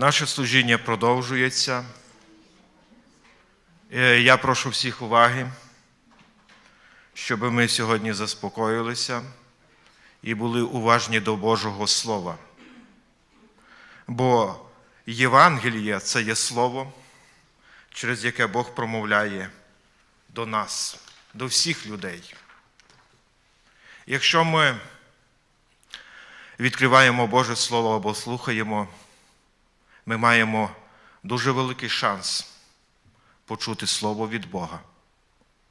Наше служіння продовжується. Е, Я прошу всіх уваги, щоб ми сьогодні заспокоїлися і були уважні до Божого Слова. Бо Євангеліє це є Слово, через яке Бог промовляє до нас, до всіх людей. Якщо ми відкриваємо Боже Слово або слухаємо, ми маємо дуже великий шанс почути Слово від Бога,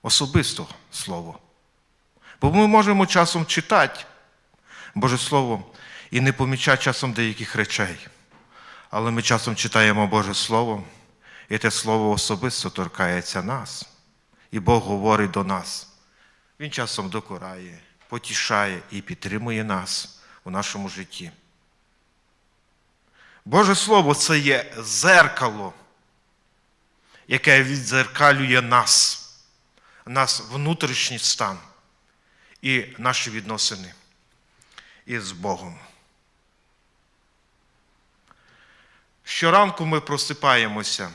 особисто Слово. Бо ми можемо часом читати Боже Слово і не помічати часом деяких речей. Але ми часом читаємо Боже Слово, і те Слово особисто торкається нас. І Бог говорить до нас. Він часом докорає, потішає і підтримує нас у нашому житті. Боже Слово це є зеркало, яке відзеркалює нас, наш внутрішній стан і наші відносини із Богом. Щоранку ми просипаємося,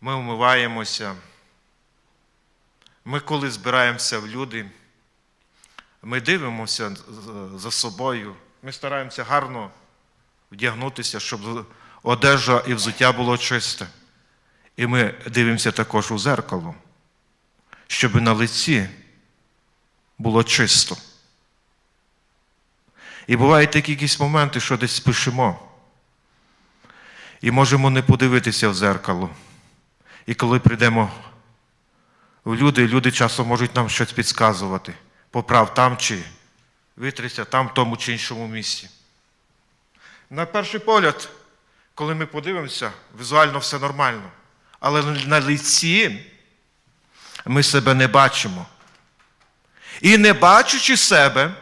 ми вмиваємося. Ми, коли збираємося в люди, ми дивимося за собою, ми стараємося гарно вдягнутися, щоб одежа і взуття було чисте. І ми дивимося також у зеркало, щоб на лиці було чисто. І бувають такі якісь моменти, що десь спішимо. І можемо не подивитися в зеркало. І коли прийдемо в люди, люди часом можуть нам щось підказувати. Поправ там чи витрися там, в тому чи іншому місці. На перший погляд, коли ми подивимося, візуально все нормально. Але на лиці ми себе не бачимо. І не бачачи себе,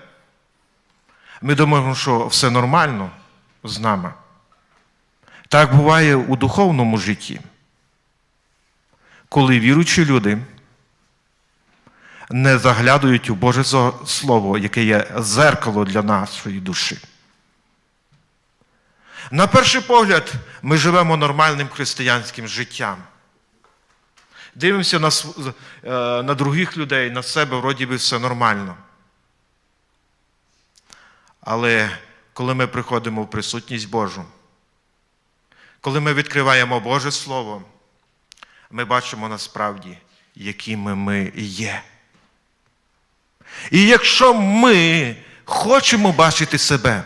ми думаємо, що все нормально з нами. Так буває у духовному житті, коли віруючі люди не заглядують у Боже Слово, яке є зеркало для нашої душі. На перший погляд, ми живемо нормальним християнським життям. Дивимося на на других людей, на себе, вроді би, все нормально. Але коли ми приходимо в присутність Божу, коли ми відкриваємо Боже Слово, ми бачимо насправді, якими ми є. І якщо ми хочемо бачити себе,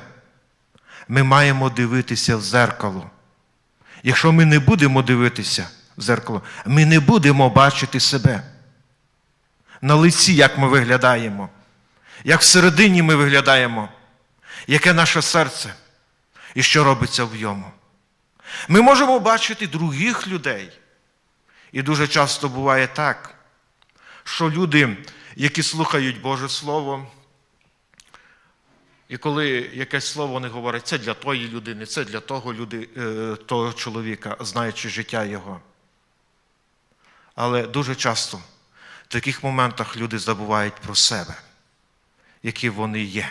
ми маємо дивитися в зеркало. Якщо ми не будемо дивитися в зеркало, ми не будемо бачити себе. На лиці, як ми виглядаємо, як всередині ми виглядаємо, яке наше серце і що робиться в йому. Ми можемо бачити других людей. І дуже часто буває так, що люди, які слухають Боже Слово, і коли якесь слово вони говорять, це для тої людини, це для того, люди, того чоловіка, знаючи життя його. Але дуже часто в таких моментах люди забувають про себе, які вони є.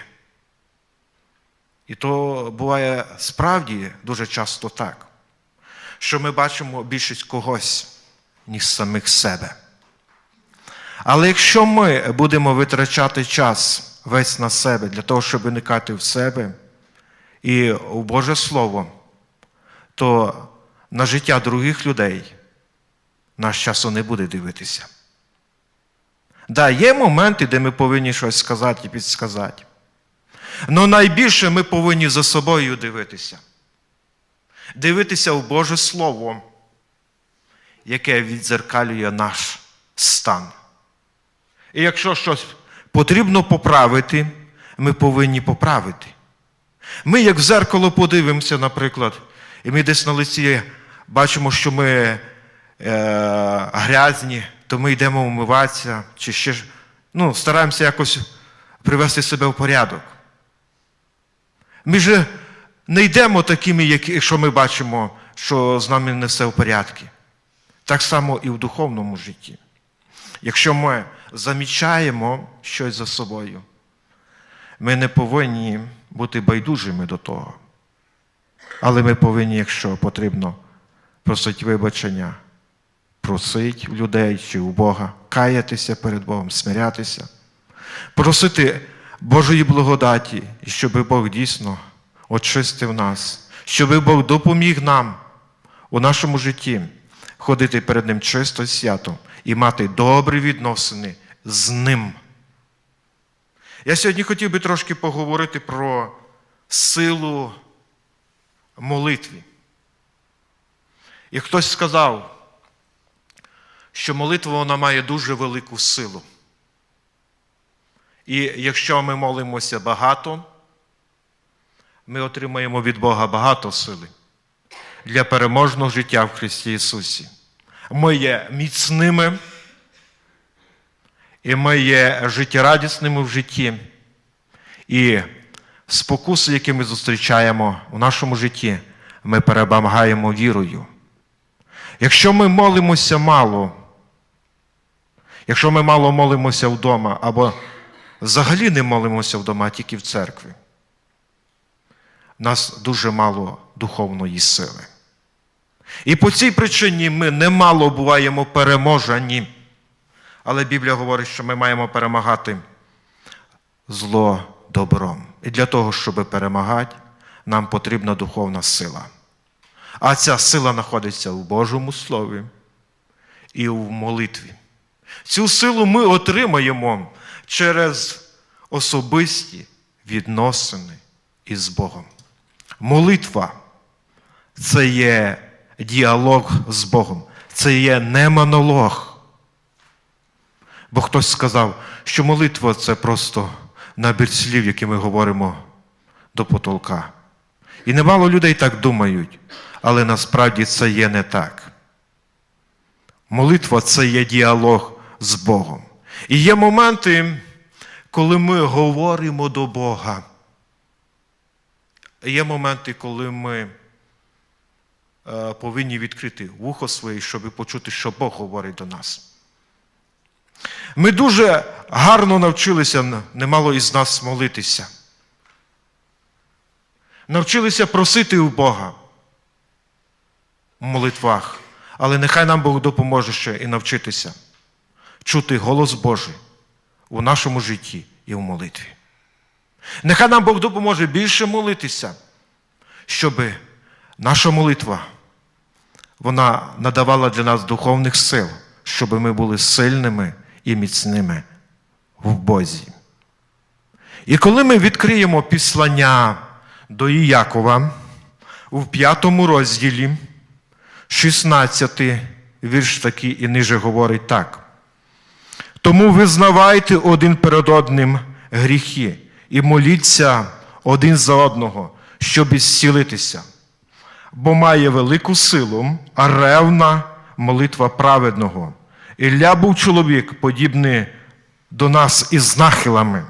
І то буває справді дуже часто так, що ми бачимо більшість когось, ніж самих себе. Але якщо ми будемо витрачати час весь на себе для того, щоб виникати в себе і у Боже Слово, то на життя других людей наш часу не буде дивитися. Да, є моменти, де ми повинні щось сказати і підсказати. Але найбільше ми повинні за собою дивитися. Дивитися в Боже Слово, яке відзеркалює наш стан. І якщо щось потрібно поправити, ми повинні поправити. Ми, як в зеркало, подивимося, наприклад, і ми десь на лиці бачимо, що ми е, грязні, то ми йдемо вмиватися, чи ще ну, стараємося якось привести себе в порядок. Ми ж не йдемо такими, якщо ми бачимо, що з нами не все в порядку. Так само і в духовному житті. Якщо ми замічаємо щось за собою, ми не повинні бути байдужими до того. Але ми повинні, якщо потрібно, просити вибачення, просити в людей чи у Бога, каятися перед Богом, смирятися, просити Божої благодаті, щоб Бог дійсно очистив нас, щоб Бог допоміг нам у нашому житті ходити перед Ним чисто і свято і мати добрі відносини з Ним. Я сьогодні хотів би трошки поговорити про силу молитві. І хтось сказав, що молитва вона має дуже велику силу. І якщо ми молимося багато, ми отримаємо від Бога багато сили для переможного життя в Христі Ісусі. Ми є міцними, і ми є життєрадісними в житті. І спокуси, які ми зустрічаємо у нашому житті, ми перемагаємо вірою. Якщо ми молимося мало, якщо ми мало молимося вдома, або взагалі не молимося вдома, а тільки в церкві, у нас дуже мало духовної сили. І по цій причині ми немало буваємо переможені. Але Біблія говорить, що ми маємо перемагати зло добром. І для того, щоб перемагати, нам потрібна духовна сила. А ця сила знаходиться в Божому Слові і в молитві. Цю силу ми отримаємо через особисті відносини із Богом. Молитва це є діалог з Богом, це є не монолог. Бо хтось сказав, що молитва це просто набір слів, які ми говоримо до потолка. І немало людей так думають, але насправді це є не так. Молитва це є діалог з Богом. І є моменти, коли ми говоримо до Бога. Є моменти, коли ми повинні відкрити вухо своє, щоб почути, що Бог говорить до нас. Ми дуже гарно навчилися, немало із нас молитися. Навчилися просити у Бога в молитвах, але нехай нам Бог допоможе ще і навчитися чути голос Божий у нашому житті і в молитві. Нехай нам Бог допоможе більше молитися, щоб наша молитва вона надавала для нас духовних сил, щоб ми були сильними і міцними в Бозі. І коли ми відкриємо післання до Іякова у п'ятому розділі, 16 вірш такий і ниже говорить так. Тому визнавайте один перед одним гріхи і моліться один за одного, щоб зцілитися, бо має велику силу, а ревна молитва праведного. Ілля був чоловік, подібний до нас із нахилами,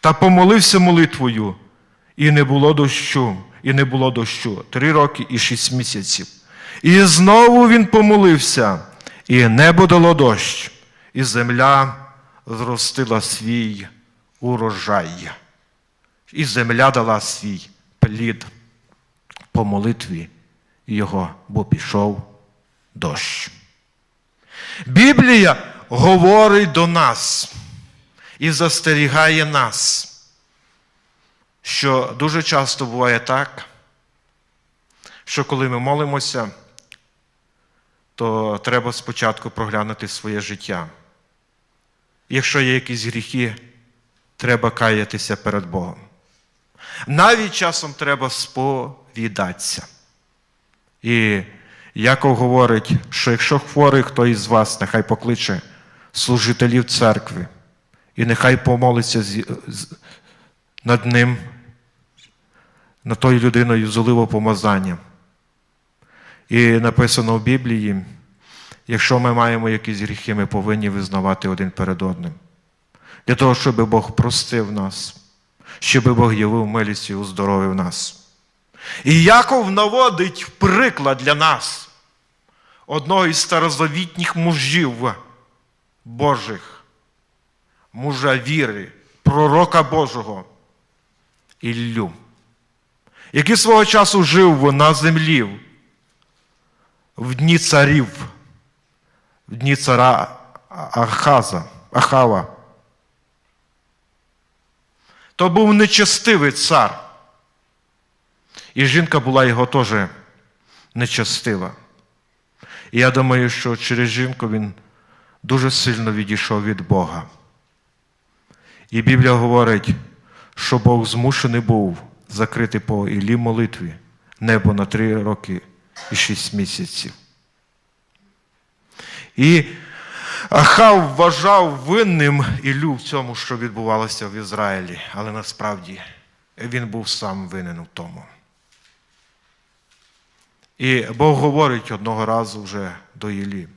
та помолився молитвою, і не було дощу, і не було дощу три роки і шість місяців. І знову він помолився, і небо дало дощ, і земля зростила свій урожай, і земля дала свій плід по молитві його, бо пішов дощ. Біблія говорить до нас і застерігає нас, що дуже часто буває так, що коли ми молимося, то треба спочатку проглянути своє життя. Якщо є якісь гріхи, треба каятися перед Богом. Навіть часом треба сповідатися. І Яков говорить, що якщо хворий хто із вас, нехай покличе служителів церкви, і нехай помолиться над ним, над тою людиною з оливопомазанням. І написано в Біблії, якщо ми маємо якісь гріхи, ми повинні визнавати один перед одним. Для того, щоб Бог простив нас, щоб Бог явив милість і уздоровив нас. І Яков наводить приклад для нас одного із старозавітніх мужів Божих, мужа віри, пророка Божого Іллю. який свого часу жив на землі в дні царів, в дні цара Ахаза, Ахава. То був нечестивий цар. І жінка була його теж нечестива. І я думаю, що через жінку він дуже сильно відійшов від Бога. І Біблія говорить, що Бог змушений був закрити по Іллі молитві небо на три роки і шість місяців. І Ахав вважав винним Іллю в цьому, що відбувалося в Ізраїлі, але насправді він був сам винен у тому. І Бог говорить одного разу вже до Іллі,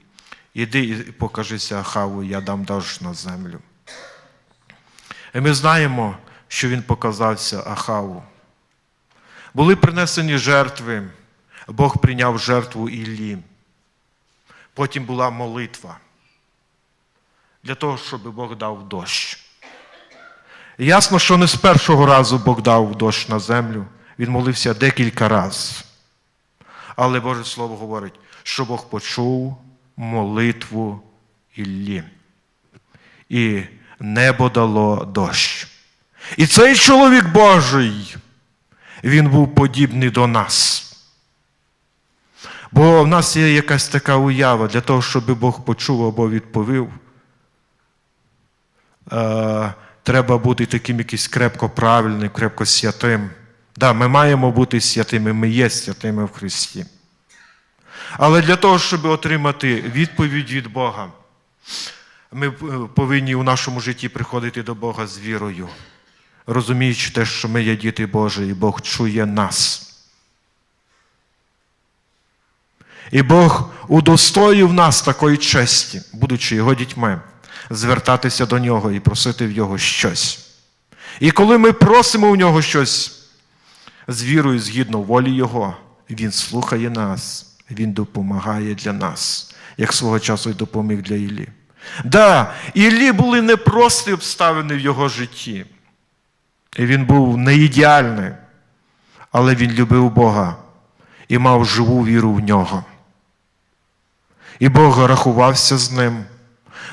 іди і покажися Ахаву, я дам дощ на землю. І ми знаємо, що він показався Ахаву. Були принесені жертви, Бог прийняв жертву Іллі. Потім була молитва для того, щоб Бог дав дощ. І Ясно, що не з першого разу Бог дав дощ на землю, він молився декілька разів. Але Боже Слово говорить, що Бог почув молитву Іллі. І небо дало дощ. І цей чоловік Божий, він був подібний до нас. Бо в нас є якась така уява для того, щоб Бог почув або відповів. Е, треба бути таким якийсь крепко правильним, крепко святим. Да, ми маємо бути святими, ми є святими в Христі. Але для того, щоб отримати відповідь від Бога, ми повинні у нашому житті приходити до Бога з вірою, розуміючи те, що ми є діти Божі, і Бог чує нас. І Бог удостоїв нас такої честі, будучи його дітьми, звертатися до нього і просити в Його щось. І коли ми просимо у нього щось з вірою, згідно волі Його, Він слухає нас, Він допомагає для нас, як свого часу й допоміг для Іллі. Да, Іллі були непрості обставини в його житті. І він був не ідеальний, але він любив Бога і мав живу віру в нього. І Бог рахувався з ним,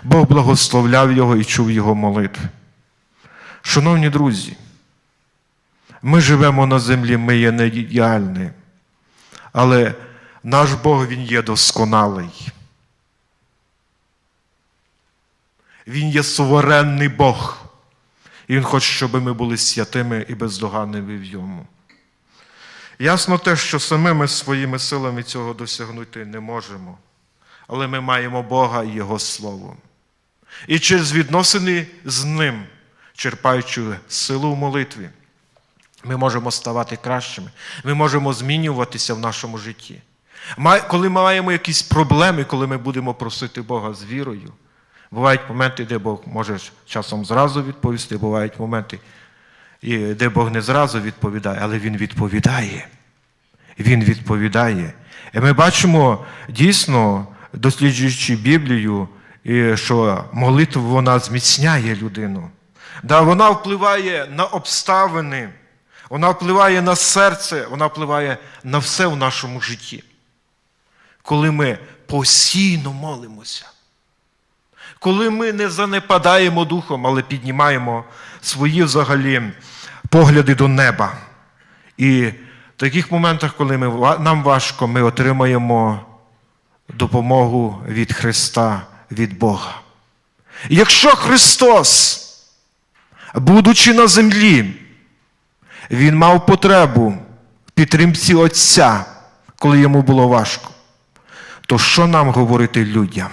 Бог благословляв його і чув його молитви. Шановні друзі, ми живемо на землі, ми є не ідеальні, але наш Бог Він є досконалий. Він є суверенний Бог. І Він хоче, щоб ми були святими і бездоганними в йому. Ясно те, що самими своїми силами цього досягнути не можемо, але ми маємо Бога і Його Слово. І через відносини з Ним, черпаючи силу в молитві, ми можемо ставати кращими, ми можемо змінюватися в нашому житті. Коли маємо якісь проблеми, коли ми будемо просити Бога з вірою, Бувають моменти, де Бог може часом зразу відповісти, бувають моменти, де Бог не зразу відповідає, але Він відповідає. Він відповідає. І ми бачимо дійсно, досліджуючи Біблію, що молитва вона зміцняє людину. Да, Вона впливає на обставини, вона впливає на серце, вона впливає на все в нашому житті. Коли ми постійно молимося коли ми не занепадаємо духом, але піднімаємо свої взагалі погляди до неба. І в таких моментах, коли ми, нам важко, ми отримаємо допомогу від Христа, від Бога. Якщо Христос, будучи на землі, Він мав потребу в підтримці Отця, коли йому було важко, то що нам говорити людям?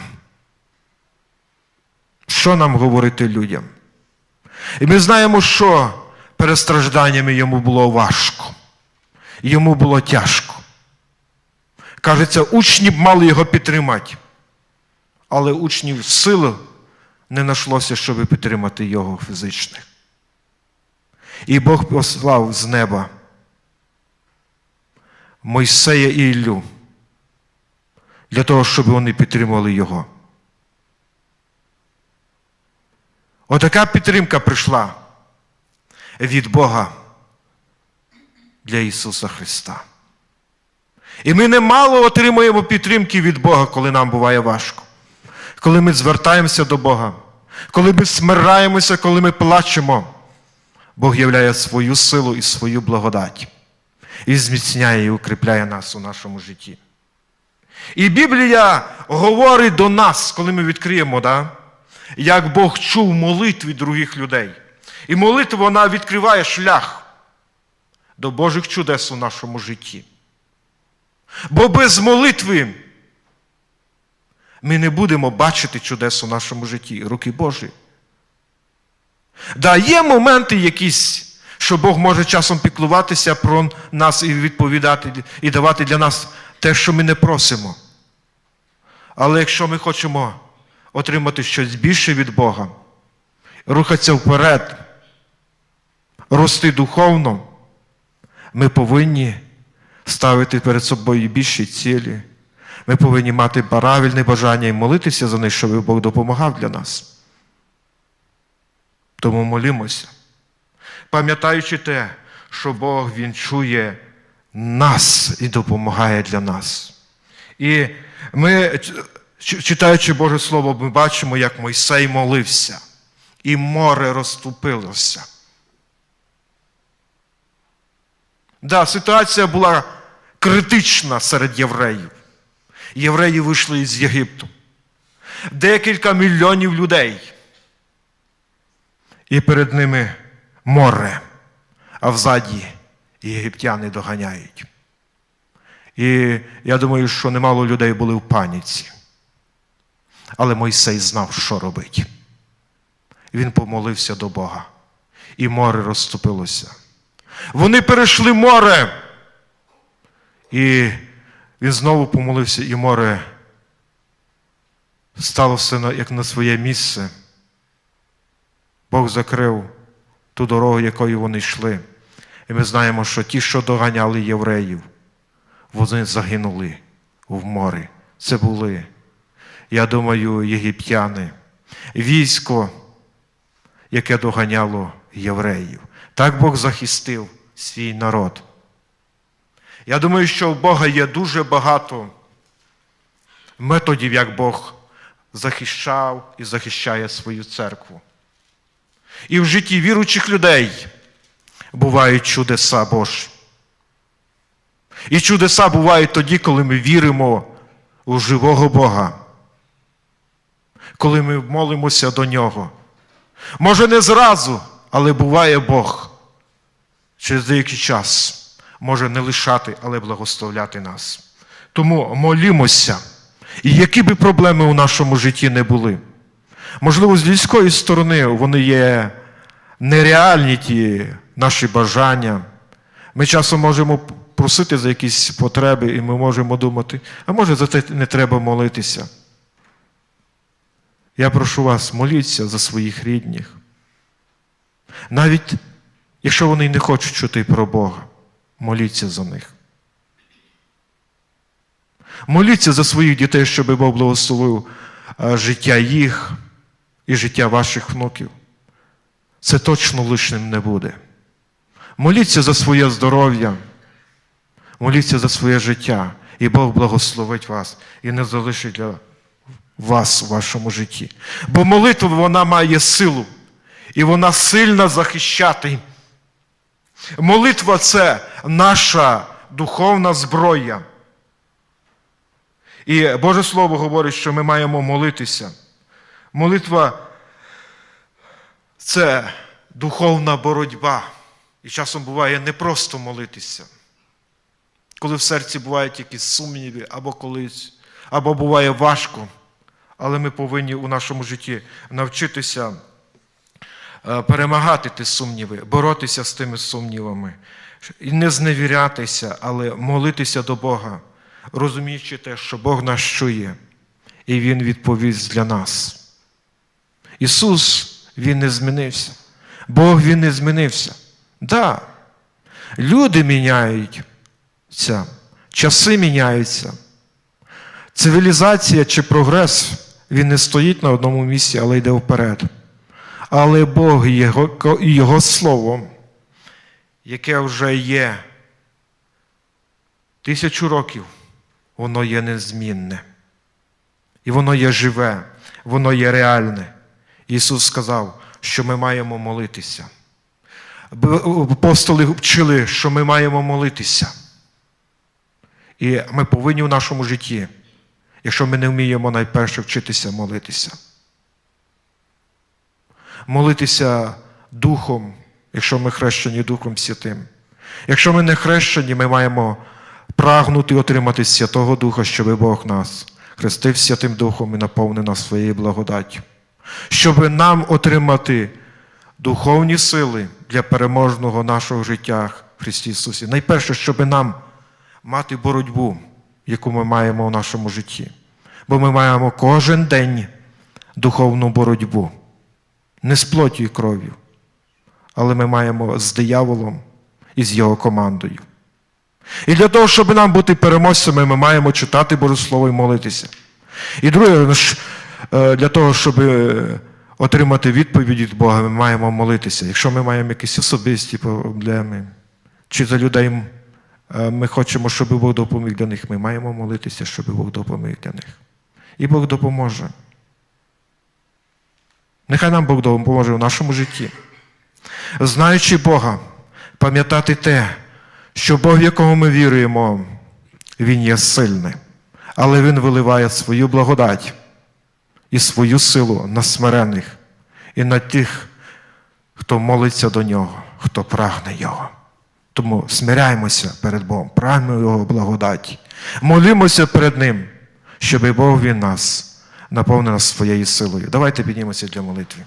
Що нам говорити людям? І ми знаємо, що перед стражданнями йому було важко, йому було тяжко. Кажеться, учні б мали його підтримати, але учнів сили не знайшлося, щоб підтримати його фізичних. І Бог послав з неба Мойсея і Іллю для того, щоб вони підтримували його. Отака підтримка прийшла від Бога для Ісуса Христа. І ми немало отримуємо підтримки від Бога, коли нам буває важко, коли ми звертаємося до Бога, коли ми смираємося, коли ми плачемо. Бог являє свою силу і свою благодать і зміцняє і укріпляє нас у нашому житті. І Біблія говорить до нас, коли ми відкриємо, да? як Бог чув молитві других людей. І молитва вона відкриває шлях до Божих чудес у нашому житті. Бо без молитви ми не будемо бачити чудес у нашому житті, руки Божі. Да, є моменти якісь, що Бог може часом піклуватися про нас і відповідати, і давати для нас те, що ми не просимо. Але якщо ми хочемо отримати щось більше від Бога, рухатися вперед, рости духовно, ми повинні ставити перед собою більші цілі. Ми повинні мати правильне бажання і молитися за них, щоб Бог допомагав для нас. Тому молімося, пам'ятаючи те, що Бог Він чує нас і допомагає для нас. І ми, читаючи Боже Слово, ми бачимо, як Мойсей молився, і море розступилося. Да, ситуація була критична серед євреїв. Євреї вийшли із Єгипту. Декілька мільйонів людей. І перед ними море, а взаді єгиптяни доганяють. І я думаю, що немало людей були в паніці. Але Мойсей знав, що робити. Він помолився до Бога, і море розступилося. Вони перейшли море. І він знову помолився, і море стало все як на своє місце. Бог закрив ту дорогу, якою вони йшли. І ми знаємо, що ті, що доганяли євреїв, вони загинули в морі. Це були, я думаю, єгиптяни. Військо, яке доганяло євреїв. Так Бог захистив свій народ. Я думаю, що в Бога є дуже багато методів, як Бог захищав і захищає свою церкву. І в житті віруючих людей бувають чудеса Божі. І чудеса бувають тоді, коли ми віримо у живого Бога, коли ми молимося до Нього. Може, не зразу, але буває Бог через деякий час може не лишати, але благословляти нас. Тому молімося, і які би проблеми у нашому житті не були. Можливо, з людської сторони вони є нереальні ті наші бажання. Ми часом можемо просити за якісь потреби, і ми можемо думати, а може за це не треба молитися. Я прошу вас, моліться за своїх рідних. Навіть якщо вони не хочуть чути про Бога, моліться за них. Моліться за своїх дітей, щоб Бог благословив е, життя їх і життя ваших внуків. Це точно лишним не буде. Моліться за своє здоров'я, моліться за своє життя, і Бог благословить вас і не залишить для вас у вашому житті. Бо молитва вона має силу, і вона сильна захищати. Молитва це наша духовна зброя. І Боже Слово говорить, що ми маємо молитися. Молитва це духовна боротьба. І часом буває не просто молитися. Коли в серці бувають якісь сумніви, або колись, або буває важко. Але ми повинні у нашому житті навчитися е, перемагати ті сумніви, боротися з тими сумнівами, і не зневірятися, але молитися до Бога, розуміючи те, що Бог нас чує, і Він відповість для нас. Ісус, Він не змінився. Бог Він не змінився. Да, люди міняються, часи міняються. Цивілізація чи прогрес, він не стоїть на одному місці, але йде вперед. Але Бог і Його, Його Слово, яке вже є Тисячу років воно є незмінне. І воно є живе, воно є реальне. Ісус сказав, що ми маємо молитися. Апостоли вчили, що ми маємо молитися. І ми повинні в нашому житті, якщо ми не вміємо найперше вчитися молитися. Молитися Духом, якщо ми хрещені Духом Святим. Якщо ми не хрещені, ми маємо прагнути отримати Святого Духа, щоб Бог нас хрестив Святим Духом і наповнив нас своєю благодаттю. Щоб нам отримати духовні сили для переможного нашого життя в Христі Ісусі. Найперше, щоб нам мати боротьбу, яку ми маємо в нашому житті. Бо ми маємо кожен день духовну боротьбу. Не з плоттю і кров'ю, але ми маємо з дияволом і з його командою. І для того, щоб нам бути переможцями, ми маємо читати Боже Слово і молитися. І друге, для того, щоб е, отримати відповідь від Бога, ми маємо молитися. Якщо ми маємо якісь особисті проблеми, чи за людей е, ми хочемо, щоб Бог допоміг для них, ми маємо молитися, щоб Бог допоміг для них. І Бог допоможе. Нехай нам Бог допоможе в нашому житті. Знаючи Бога, пам'ятати те, що Бог, в якого ми віруємо, Він є сильний, але Він виливає свою благодать і свою силу на смирених і на тих, хто молиться до нього, хто прагне Його. Тому смиряємося перед Богом, прагнемо Його благодаті, молимося перед Ним, щоб Бог він нас наповнив своєю силою. Давайте піднімемося для молитви.